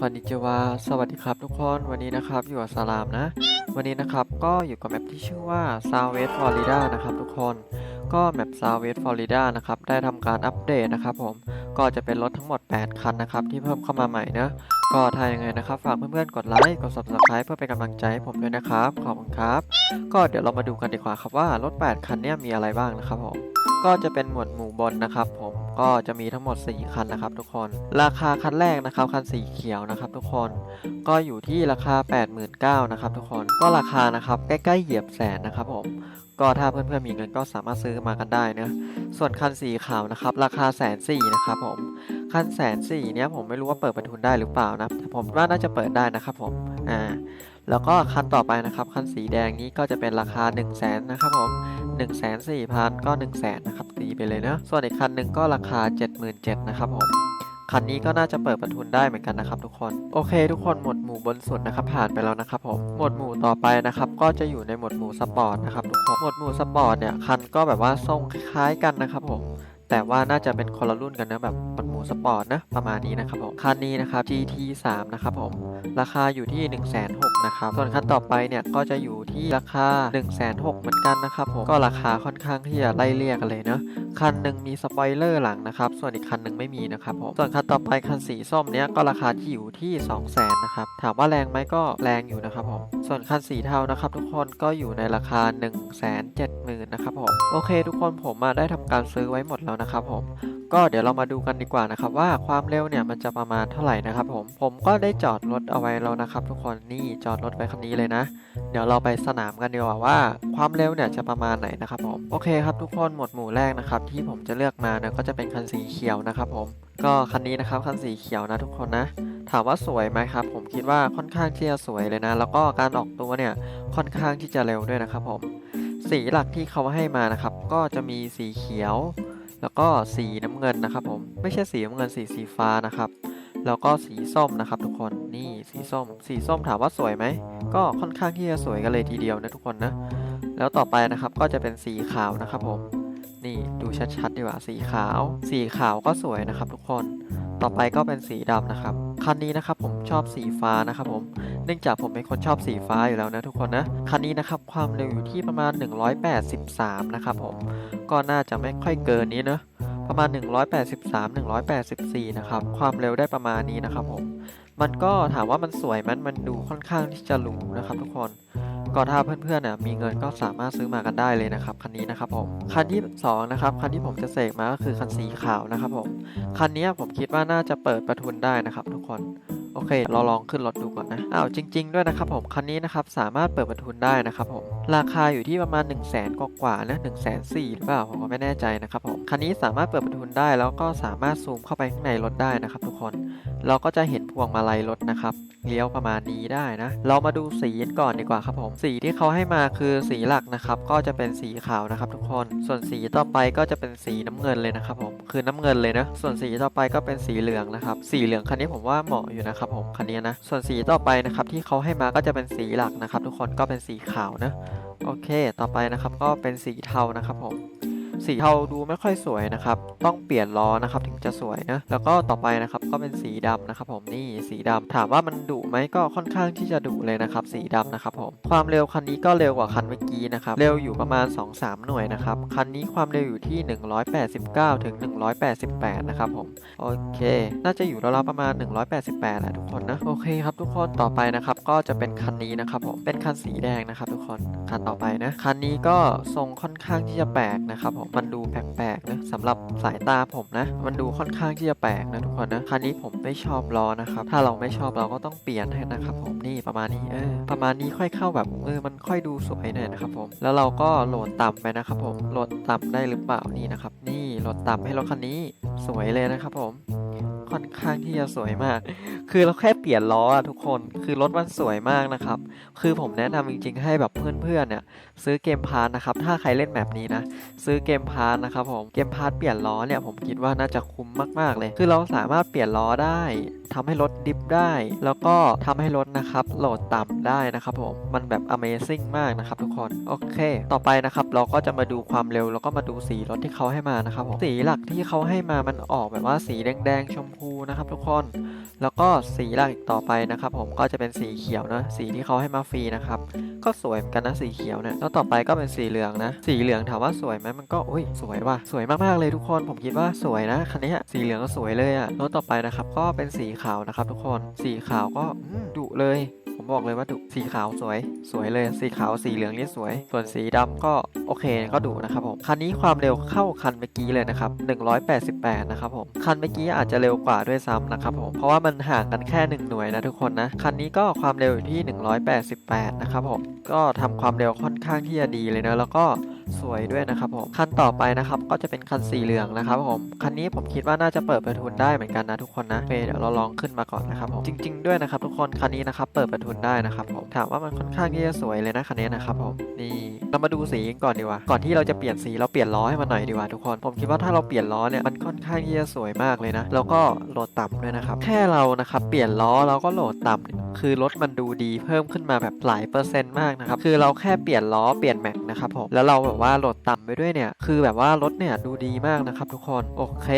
คอนนิจวาสวัสดีครับทุกคนวันนี้นะครับอยู่กับสลามนะ วันนี้นะครับก็อยู่กับแมปที่ชื่อว่า s o u t h w e s t Florida นะครับทุกคนก็แมป s o u t h w e s t Florida นะครับได้ทำการอัปเดตนะครับผมก็จะเป็นรถทั้งหมด 8 คันนะครับที่เพิ่มเข้ามาใหม่นะก็ถ้ายังไงนะครับ ฝากเพื่อนๆ กดไลค์ กด subscribe เพื่อเป็นกำลังใจให้ผมด้วยนะครับ ขอบคุณครับ ก็เดี๋ยวเรามาดูกันดีกว่าครับว่ารถ 8 คันเนี้มีอะไรบ้างนะครับผม ก็จะเป็นหมวดหมู่บนนะครับผมก็จะมีทั้งหมด 4 คันนะครับทุกคน ราคาคันแรกนะครับคันสีเขียวนะครับทุกคนก็อยู่ที่ราคา 89,000นะครับทุกคนก็ราคานะครับใกล้ๆเหยียบแสนนะครับผมก็ถ้าเพื่อนๆมีเงินก็สามารถซื้อมากันได้นะส่วนคันสีขาวนะครับราคาแสนสี่นะครับผมคันแสนสี่เนี้ยผมไม่รู้ว่าเปิดประทุนได้หรือเปล่านะแต่ผมว่าน่าจะเปิดได้นะครับผมอ่าแล้วก็คันต่อไปนะครับคันสีแดงนี้ก็จะเป็นราคา1 0 0 0 0แสนนะครับผม 1 4 0 0 0 ก็ 1 0 0 0 0แสนนะครับตีไปเลยเนะ ส่วนอีกคันหนึ่งก็ราคา 77,000นะครับผมคันนี้ก็น่าจะเปิดประทุนได้เหมือนกันนะครับทุกคน โอเค ทุกคนหมดหมู่บนสุดนะครับผ่านไปแล้วนะครับผม หมดหมู่ต่อไปนะครับก็จะอยู่ในหมดหมู่สปอร์ตนะครับทุกคน หมดหมู่สปอร์ตเนี่ยคันก็แบบว่าทรงคล้ายกันนะครับผมแต่ว่าน่าจะเป็นคนละรุ่นกันนะแบบหมดหมู่สปอร์ตนะประมาณนี้นะครับผมคันนี้นะครับ GT 3 นะครับผม ราคาอยู่ที่ 1 6 0 0 0นะครับ ส่วนคันต่อไปเนี่ยก็จะอยู่ที่ราคา 1 6 0 0 0เหมือนกันนะครับผม ก็ราคาค่อนข้างที่จะไล่เลี่ยกันเลยเนาะ คันหนึ่งมีสปอยเลอร์หลังนะครับ ส่วนอีกคันหนึ่งไม่มีนะครับผม ส่วนคันต่อไปคันสีส้มเนี้ยก็ราคาที่อยู่ที่ 2 0 0 0 0 0นะครับ ถามว่าแรงไหมก็แรงอยู่นะครับผม ส่วนคันสีเทานะครับทุกคนก็อยู่ในราคา 1 7 0 0 0 0นะครับผม โอเค ทุกคนผมมาได้ทำการซื้อไว้หมดแล้วนะครับผม ก็เดี๋ยวเรามาดูกันดีกว่านะครับว่าความเร็วเนี่ยมันจะประมาณเท่าไหร่นะครับผมผมก็ได้จอดรถเอาไว้แล้วนะครับ ทุกคนนี่จอดรถไว้คันนี้เลยนะ เดี๋ยวเราไปสนามกันดีกว่าว่า ความเร็วเนี่ยจะประมาณไหนนะครับผมโอเคครับทุกคนหมวดหมู่แรกนะครับที่ผมจะเลือกมาเนี่ยก็จะเป็นคันสีเขียวนะครับผมก็คันนี้นะครับคันสีเขียวนะทุกคนนะ ถามว่าสวยไหมครับ ผมคิดว่าค่อนข้างที่จะสวยเลยนะ แล้วก็การออกตัวเนี่ยค่อนข้างที่จะเร็วด้วยนะครับผมสีหลักที่เขาให้มานะครับ ก็จะมีสีเขียว แล้วก็สีน้ำเงินนะครับผมไม่ใช่สีน้ำเงินสีสีฟ้านะครับ แล้วก็สีส้มนะครับ ทุกคนนี่สีส้ม สีส้มถามว่าสวยไหมก็ค่อนข้างที่จะสวยกันเลยทีเดียวนะทุกคนนะแล้วต่อไปนะครับก็จะเป็นสีขาวนะครับผมนี่ดูชัดๆดีกว่าสีขาว สีขาวก็สวยนะครับ ทุกคน ต่อไปก็เป็นสีดำนะครับ คันนี้นะครับผมชอบสีฟ้านะครับผม เนื่องจากผมเป็นคนชอบสีฟ้าอยู่แล้วนะทุกคนนะ คันนี้นะครับความเร็วอยู่ที่ประมาณ 183 นะครับผม ก็น่าจะไม่ค่อยเกินนี้เนอะประมาณ 183 184 นะครับ ความเร็วได้ประมาณนี้นะครับผม มันก็ถามว่ามันสวยมันมันดูค่อนข้างที่จะหรูนะครับทุกคน ก็ถ้าเพื่อนๆเนี่ยมีเงินก็สามารถซื้อมากันได้เลยนะครับคันนี้นะครับผมคันที่สองนะครับคันที่ผมจะเสกมาก็คือคันสีขาวนะครับผมคันนี้ผมคิดว่าน่าจะเปิดประทุนได้นะครับ ทุกคนโอเค เราลองขึ้นรถดูก่อนนะอ้าวจริง ๆ ด้วยนะครับผมคันนี้นะครับสามารถเปิดประทุนได้นะครับผม ราคาอยู่ที่ประมาณ 1 0 0 0 0แสนกว่านะ1 4 0 0 0 0หรือเปล่าผมก็ไม่แน่ใจนะครับผมคันนี้สามารถเปิดประทุนได้แล้วก็สามารถซูมเข้าไปข้างในรถได้นะครับ ทุกคนเราก็จะเห็นพวงมาลัยรถนะครับเลี้ยวประมาณนี้ได้นะ เรามาดูสีกันก่อนดีกว่าครับผม สีที่เขาให้มาคือสีหลักนะครับ ก็จะเป็นสีขาวนะครับ ทุกคน ส่วนสีต่อไปก็จะเป็นสีน้ำเงินเลยนะครับผม คือน้ำเงินเลยนะ ส่วนสีต่อไปก็เป็นสีเหลืองนะครับ สีเหลืองคันนี้ผมว่าเหมาะอยู่นะครับผมคันนี้นะ ส่วนสีต่อไปนะครับที่เขาให้มาก็จะเป็นสีหลักนะครับ ทุกคน ก็เป็นสีขาวนะ โอเค ต่อไปนะครับก็เป็นสีเทานะครับผม สีเทาดูไม่ค่อยสวยนะครับ ต้องเปลี่ยนล้อนะครับถึงจะสวยนะ แล้วก็ต่อไปนะครับก็เป็นสีดำนะครับผมนี่สีดำถามว่ามันดุไหมก็ค่อนข้างที่จะดุเลยนะครับ สีดำนะครับผมความเร็วคันนี้ก็เร็วกว่าคันเมื่อกี้นะครับเร็วอยู่ประมาณ 2-3 หน่วยนะครับคันนี้ความเร็วอยู่ที่ 189ถึง188 นะครับผมโอเค น่าจะอยู่ราวๆประมาณ 188แหละทุกคนนะโอเคครับทุกคนต่อไปนะครับก็จะเป็นคันนี้นะครับผมเป็นคันสีแดงนะครับ ทุกคนคันต่อไปนะคันนี้ก็ทรงค่อนข้างที่จะแปลกนะครับผมมันดูแปลกๆนะสำหรับสายตาผมนะ มันดูค่อนข้างที่จะแปลกนะทุกคนนะคันนี้ผมไม่ชอบล้อนะครับ ถ้าเราไม่ชอบเราก็ต้องเปลี่ยนให้นะครับผมนี่ประมาณนี้เออประมาณนี้ค่อยเข้าแบบเออมันค่อยดูสวยหน่อยนะครับผมแล้วเราก็โหลดต่ำไปนะครับผมโหลดต่ำได้หรือเปล่านี่นะครับนี่โหลดต่ำให้รถคันนี้สวยเลยนะครับผม ค่อนข้างที่จะสวยมาก คือเราแค่เปลี่ยนล้ออะทุกคน คือรถมันสวยมากนะครับ คือผมแนะนำจริง ๆ ให้แบบเพื่อนๆเนี่ยซื้อเกมพาร์ทนะครับ ถ้าใครเล่นแบบนี้นะ ซื้อเกมพาร์ทนะครับผม เกมพาร์ทเปลี่ยนล้อเนี่ยผมคิดว่าน่าจะคุ้มมากๆเลย คือเราสามารถเปลี่ยนล้อได้ทำให้รถดิฟได้ แล้วก็ทำให้รถนะครับโหลดต่ำได้นะครับผม มันแบบ Amazing มากนะครับทุกคน โอเค ต่อไปนะครับเราก็จะมาดูความเร็ว แล้วก็มาดูสีรถที่เขาให้มานะครับผม สีหลักที่เขาให้มามันออกแบบว่าสีแดงๆชมพูนะครับทุกคน แล้วก็สีหลักอีกต่อไปนะครับ ผมก็จะเป็นสีเขียวนะสีที่เขาให้มาฟรีนะครับ ก็สวยเหมือนกันนะสีเขียวเนี่ยแล้วต่อไปก็เป็นสีเหลืองนะ สีเหลืองถามว่าสวยไหมมันก็อุ้ยสวยว่ะสวยมากๆเลยทุกคนผมคิดว่าสวยนะคันนี้สีเหลืองก็สวยเลยอะแล้วต่อไปนะครับก็เป็นสีขาวนะครับ ทุกคน สีขาวก็ดุเลย ผมบอกเลยว่าดุสีขาวสวย สวยเลยสีขาวสีเหลืองนี่สวย ส่วนสีดำก็โอเคก็ดุนะครับผมคันนี้ความเร็วเข้าคันเมื่อกี้เลยนะครับ188 นะครับผมคันเมื่อกี้อาจจะเร็วกว่าด้วยซ้ำนะครับผมเพราะว่ามันห่างกันแค่ 1 หน่วยนะทุกคนนะคันนี้ก็ความเร็วอยู่ที่ 188 นะครับผมก็ทำความเร็วค่อนข้างที่จะดีเลยนะแล้วก็ สวยด้วยนะครับผมคันต่อไปนะครับก็จะเป็นคันสีเหลืองนะครับผมคันนี้ผมคิดว่าน่าจะเปิดประทุนได้เหมือนกันนะทุกคนนะเเดี๋ยวเราลองขึ้นมาก่อนนะครับผมจริง ๆ ด้วยนะครับทุกคนคันนี้นะครับเปิดประทุนได้นะครับผมถามว่ามันค่อนข้างที่จะสวยเลยนะคันนี้นะครับผมนี่เรามาดูสีกันก่อนดีกว่า ก่อนที่เราจะเปลี่ยนสีเราเปลี่ยนล้อให้มันหน่อยดีกว่าทุกคนผมคิดว่าถ้าเราเปลี่ยนล้อเนี่ยมันค่อนข้างที่จะสวยมากเลยนะแล้วก็โหลดต่ำด้วยนะครับแค่เรานะครับเปลี่ยนล้อเราก็โหลดต่ำคือรถมันดูดีเพิ่มขึ้นมาแบบหลายเปอร์เซ็นต์มากนะครับคือเราแค่เปลี่ยนล้อเปลี่ยนแม็กนะครับผมแล้วเราแบบว่าโหลดต่ำไปด้วยเนี่ย คือแบบว่ารถเนี่ยดูดีมากนะครับทุกคน โอเค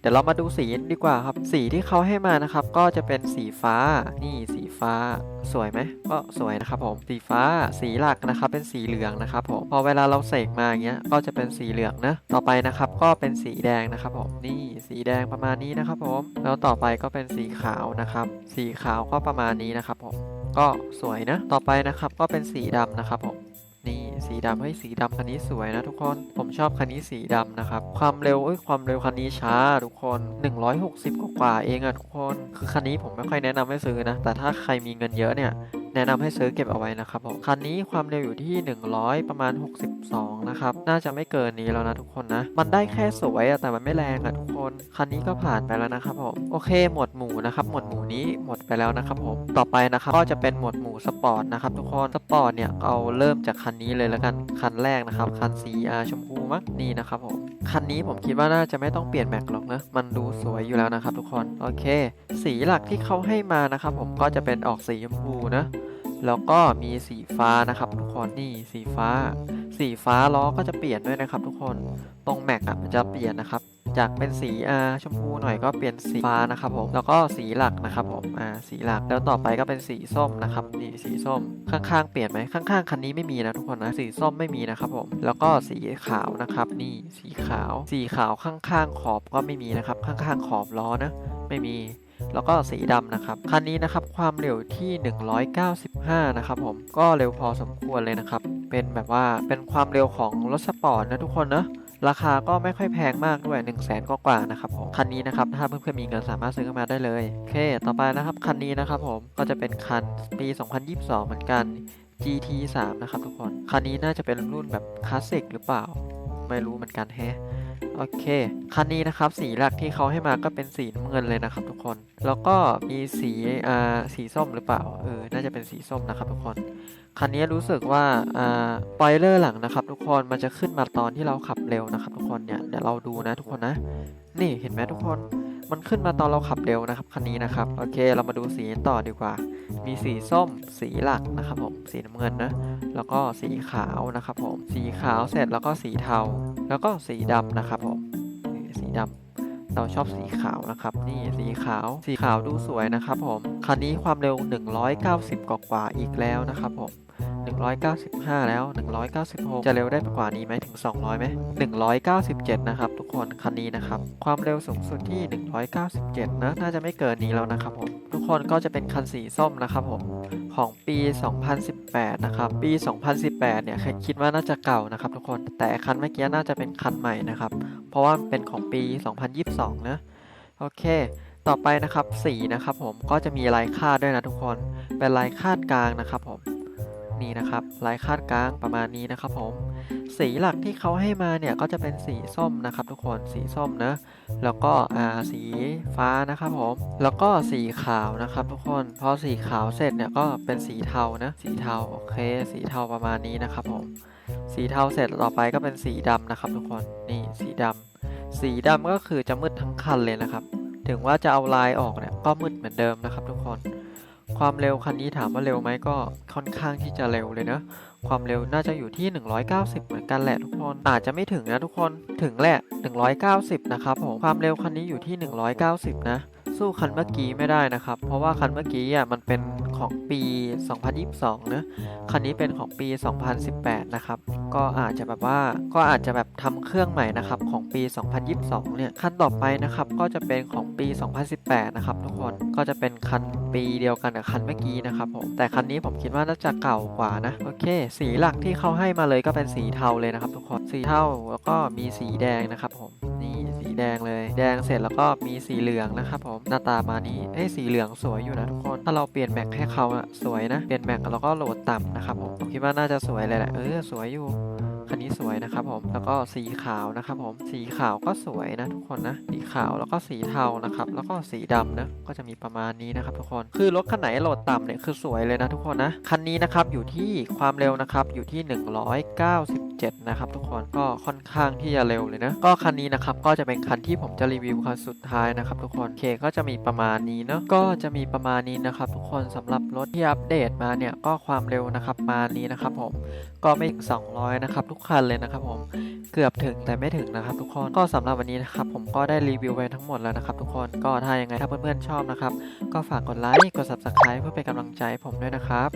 เดี๋ยวเรามาดูสีดีกว่าครับ สีที่เขาให้มานะครับ ก็จะเป็นสีฟ้า นี่สีฟ้า สวยไหม ก็สวยนะครับผม สีฟ้า สีหลักนะครับ เป็นสีเหลืองนะครับผม พอเวลาเราเสกมาอย่างเงี้ย ก็จะเป็นสีเหลืองนะ ต่อไปนะครับ ก็เป็นสีแดงนะครับผม นี่สีแดงประมาณนี้นะครับผม แล้วต่อไปก็เป็นสีขาวนะครับ สีขาวก็ประมาณนี้นะครับผม ก็สวยนะ ต่อไปนะครับ ก็เป็นสีดำนะครับผม นี่สีดำเฮ้ยสีดำคันนี้สวยนะทุกคน ผมชอบคันนี้สีดำนะครับ ความเร็วเอ้ยความเร็วคันนี้ช้าทุกคน 160 กว่าเองอะทุกคน คือคันนี้ผมไม่ค่อยแนะนำให้ซื้อนะ แต่ถ้าใครมีเงินเยอะเนี่ย แนะนำให้ซื้อเก็บเอาไว้นะครับผมคันนี้ความเร็วอยู่ที่ 100 ประมาณ 62 นะครับ น่าจะไม่เกินนี้แล้วนะทุกคนนะ มันได้แค่สวยแต่มันไม่แรงอะทุกคน คันนี้ก็ผ่านไปแล้วนะครับผม โอเค หมวดหมู่นะครับ หมวดหมู่นี้หมดไปแล้วนะครับผม ต่อไปนะครับก็จะเป็นหมวดหมู่สปอร์ตนะครับทุกคน สปอร์ตเนี่ยเอาเริ่มจากคันนี้เลยแล้วกัน คันแรกนะครับ คัน CR ชมพูมั้งนี่นะครับผม คันนี้ผมคิดว่าน่าจะไม่ต้องเปลี่ยนแม็กหรอกนะ มันดูสวยอยู่แล้วนะครับทุกคน โอเค สีหลักที่เขาให้มานะครับผมก็จะเป็นออกสีชมพูนะ แล้วก็มีสีฟ้านะครับทุกคน นี่สีฟ้า สีฟ้าล้อก็จะเปลี่ยนด้วยนะครับทุกคน ตรงแม็กอะมันจะเปลี่ยนนะครับ จากเป็นสีอ่าชมพูหน่อยก็เปลี่ยนสีฟ้านะครับผมแล้วก็สีหลักนะครับผมอ่าสีหลักแล้วต่อไปก็เป็นสีส้มนะครับนี่สีส้มข้างๆเปลี่ยนไหมข้างๆคันนี้ไม่มีนะทุกคนนะสีส้มไม่มีนะครับผมแล้วก็สีขาวนะครับนี่สีขาว สีขาวข้างๆขอบก็ไม่มีนะครับข้างๆขอบล้อนะไม่มีแล้วก็สีดำนะครับ คันนี้นะครับความเร็วที่ 195 นะครับผม ก็เร็วพอสมควรเลยนะครับ เป็นแบบว่าเป็นความเร็วของรถสปอร์ตนะทุกคนนะ ราคาก็ไม่ค่อยแพงมากด้วย 1 0 0 0 0แสนกว่าๆนะครับผมคันนี้นะครับถ้าเพื่อนๆมีเงินสามารถซื้อเข้ามาได้เลยโอเค ต่อไปนะครับคันนี้นะครับผมก็จะเป็นคันปี 2022 เหมือนกัน GT 3 นะครับทุกคน คันนี้น่าจะเป็นรุ่นแบบคลาสสิกหรือเปล่า ไม่รู้เหมือนกันแฮะ โอเค คันนี้นะครับสีหลักที่เขาให้มาก็เป็นสีน้ำเงินเลยนะครับทุกคน แล้วก็มีสีอ่าสีส้มหรือเปล่า เออ น่าจะเป็นสีส้มนะครับทุกคน คันนี้รู้สึกว่าอ่าปอยเลอร์หลังนะครับทุกคน มันจะขึ้นมาตอนที่เราขับเร็วนะครับทุกคนเนี่ย เดี๋ยวเราดูนะทุกคนนะ นี่เห็นไหมทุกคน มันขึ้นมาตอนเราขับเร็วนะครับคันนี้นะครับ โอเค เรามาดูสีต่อดีกว่า มีสีส้ม สีหลักนะครับผม สีน้ำเงินนะ แล้วก็สีขาวนะครับผม สีขาวเสร็จแล้วก็สีเทา แล้วก็สีดำนะครับผม สีดำเราชอบสีขาวนะครับ นี่สีขาว สีขาวดูสวยนะครับผม คันนี้ความเร็ว 190 กว่ากว่าอีกแล้วนะครับผม 195 แล้ว 196 จะเร็วได้กว่านี้ไหมถึง 200ไหม197 นะครับ ทุกคนคันนี้นะครับ ความเร็วสูงสุดที่ 197 นะ น่าจะไม่เกินนี้แล้วนะครับผมทุกคนก็จะเป็นคันสีส้มนะครับผมของปี 2018 นะครับ ปี 2018 เนี่ยคิดว่าน่าจะเก่านะครับ ทุกคนแต่คันเมื่อกี้น่าจะเป็นคันใหม่นะครับ เพราะว่าเป็นของปี 2022 นะโอเค ต่อไปนะครับสีนะครับผมก็จะมีลายคาดด้วยนะทุกคน เป็นลายคาดกลางนะครับผม นี่นะครับลายคาดกลางประมาณนี้นะครับผมสีหลักที่เขาให้มาเนี่ยก็จะเป็นสีส้มนะครับ ทุกคนสีส้มนะแล้วก็อ่าสีฟ้านะครับผมแล้วก็สีขาวนะครับ ทุกคนพอสีขาวเสร็จเนี่ยก็เป็นสีเทานะสีเทาโอเค สีเทาประมาณนี้นะครับผมสีเทาเสร็จต่อไปก็เป็นสีดำนะครับ ทุกคนนี่สีดำสีดำก็คือจะมืดทั้งคันเลยนะครับ ถึงว่าจะเอาลายออกเนี่ยก็มืดเหมือนเดิมนะครับ ทุกคน ความเร็วคันนี้ถามว่าเร็วไหมก็ค่อนข้างที่จะเร็วเลยนะ ความเร็วน่าจะอยู่ที่ 190 เหมือนกันแหละทุกคน อาจจะไม่ถึงนะทุกคน ถึงแหละ 190 นะครับผม ความเร็วคันนี้อยู่ที่ 190 นะ สู้คันเมื่อกี้ไม่ได้นะครับ เพราะว่าคันเมื่อกี้อะมันเป็นของปี 2022นะคันนี้เป็นของปี 2018 นะครับ ก็อาจจะแบบว่าก็อาจจะแบบทำเครื่องใหม่นะครับของปี 2022 เนี่ยคันต่อไปนะครับก็จะเป็นของปี 2018 นะครับทุกคนก็จะเป็นคันปีเดียวกันกับคันเมื่อกี้นะครับผมแต่คันนี้ผมคิดว่าน่าจะเก่ากว่านะโอเค สีหลักที่เขาให้มาเลยก็เป็นสีเทาเลยนะครับทุกคนสีเทาแล้วก็มีสีแดงนะครับผม แดงเลย แดงเสร็จแล้วก็มีสีเหลืองนะครับผมหน้าตามานี้เอ้สีเหลืองสวยอยู่นะทุกคน ถ้าเราเปลี่ยนแม็กให้เขาอะสวยนะ เปลี่ยนแม็กแล้วก็โหลดต่ำนะครับผมผมคิดว่าน่าจะสวยเลยแหละเออสวยอยู่คันนี้สวยนะครับผมแล้วก็สีขาวนะครับผมสีขาวก็สวยนะทุกคนนะสีขาวแล้วก็สีเทานะครับแล้วก็สีดำนะก็จะมีประมาณนี้นะครับทุกคนคือรถคันไหนโหลดต่ำเนี่ยคือสวยเลยนะทุกคนนะคันนี้นะครับอยู่ที่ความเร็วนะครับอยู่ที่ 197 นะครับทุกคนก็ค่อนข้างที่จะเร็วเลยนะ ก็คันนี้นะครับก็จะเป็นคันที่ผมจะรีวิวคันสุดท้ายนะครับทุกคนเคก็จะมีประมาณนี้เนาะก็จะมีประมาณนี้นะครับทุกคนสำหรับรถที่อัปเดตมาเนี่ยก็ความเร็วนะครับมานี้นะครับผมก็ไม่ถึง 200 นะครับทุกคันเลยนะครับผมเกือบถึงแต่ไม่ถึงนะครับทุกคนก็สำหรับวันนี้นะครับผมก็ได้รีวิวไปทั้งหมดแล้วนะครับทุกคนก็ถ้ายังไงถ้าเพื่อนๆชอบนะครับก็ฝากกดไลค์กด subscribe เพื่อเป็นกำลังใจให้ผมด้วยนะครับ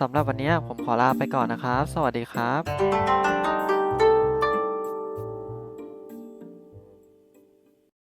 สำหรับวันนี้ผมขอลาไปก่อนนะครับ สวัสดีครับ